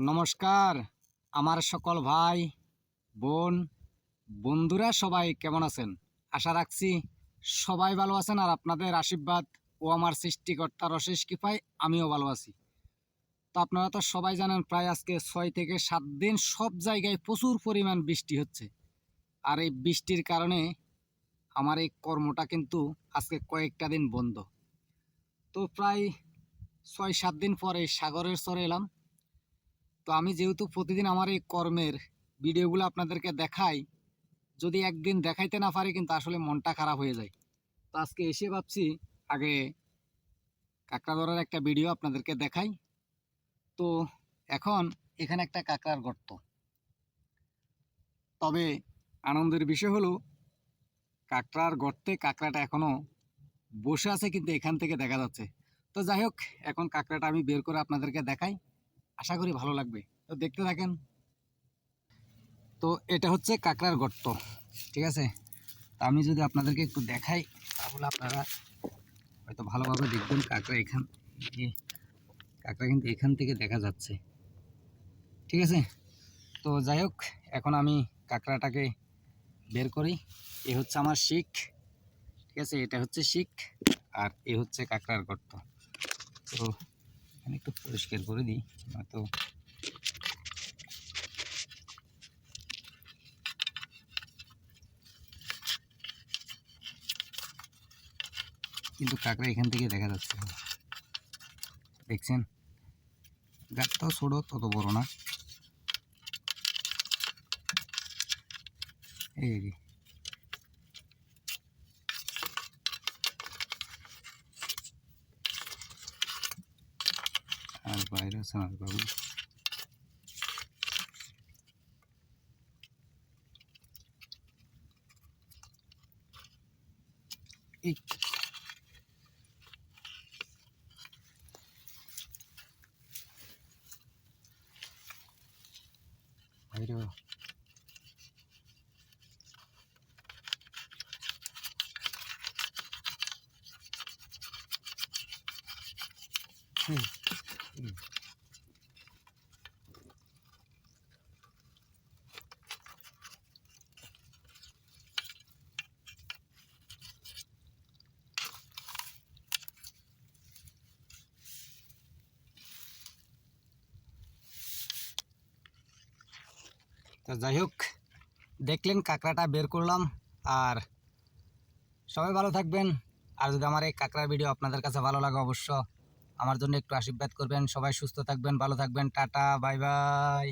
নমস্কার, আমার সকল ভাই, বোন, বন্ধুরা সবাই কেমন আছেন? আশা রাখছি সবাই ভালো আছেন আর আপনাদের আশীর্বাদ ও আমার সৃষ্টিকর্তার অশেষ কৃপায় আমিও ভালো আছি। তো আপনারা তো সবাই জানেন প্রায় আজকে ছয় থেকে সাত দিন সব জায়গায় প্রচুর পরিমাণ বৃষ্টি হচ্ছে। আর এই বৃষ্টির কারণে আমার এই কর্মটা কিন্তু আজকে কয়েকটা দিন বন্ধ। তো প্রায় ছয় সাত দিন পরে সাগরের চরে এলাম। তো আমি যেহেতু প্রতিদিন আমার এই কর্মের ভিডিওগুলো আপনাদেরকে দেখাই, যদি একদিন দেখাইতে না পারি কিন্তু আসলে মনটা খারাপ হয়ে যায়। তো আজকে এসে ভাবছি, আগে কাঁকড়া ধরার একটা ভিডিও আপনাদেরকে দেখাই। তো এখন এখানে একটা কাঁকড়ার গর্ত। তবে আনন্দের বিষয় হলো, কাঁকড়ার গর্তে কাঁকড়াটা এখনও বসে আছে কিন্তু এখান থেকে দেখা যাচ্ছে। তো যাই হোক, এখন কাঁকড়াটা আমি বের করে আপনাদেরকে দেখাই। আশা করি ভালো লাগবে। তো দেখতে থাকেন। তো এটা হচ্ছে কাঁকড়ার গর্ত, ঠিক আছে? তা আমি যদি আপনাদেরকে একটু দেখাই, তাহলে আপনারা হয়তো ভালোভাবে দেখবেন কাঁকড়া এখান কাঁকড়া কিন্তু এখান থেকে দেখা যাচ্ছে। ঠিক আছে? তো যাই হোক, এখন আমি কাঁকড়াটাকে বের করি। এ হচ্ছে আমার শিখ, ঠিক আছে? এটা হচ্ছে শিখ, আর এ হচ্ছে কাঁকড়ার গর্ত। তো এখানে একটু পরিষ্কার করে দিই, নয়তো কিন্তু কাঁকড়া এখান থেকে দেখা যাচ্ছে। দেখছেন? গাছটাও ছোটো, তত বড় না। এই আর বাইরে আছে না বাবু? এই। বাইরে বাবু। তো যাই হোক, দেখলেন কাঁকড়াটা বের করলাম। আর সবাই ভালো থাকবেন। আর যদি আমার এই কাঁকড়ার ভিডিও আপনাদের কাছে ভালো লাগে, অবশ্য আমার জন্য একটু আশীর্বাদ করবেন। সবাই সুস্থ থাকবেন ভালো থাকবেন। Tata bye bye.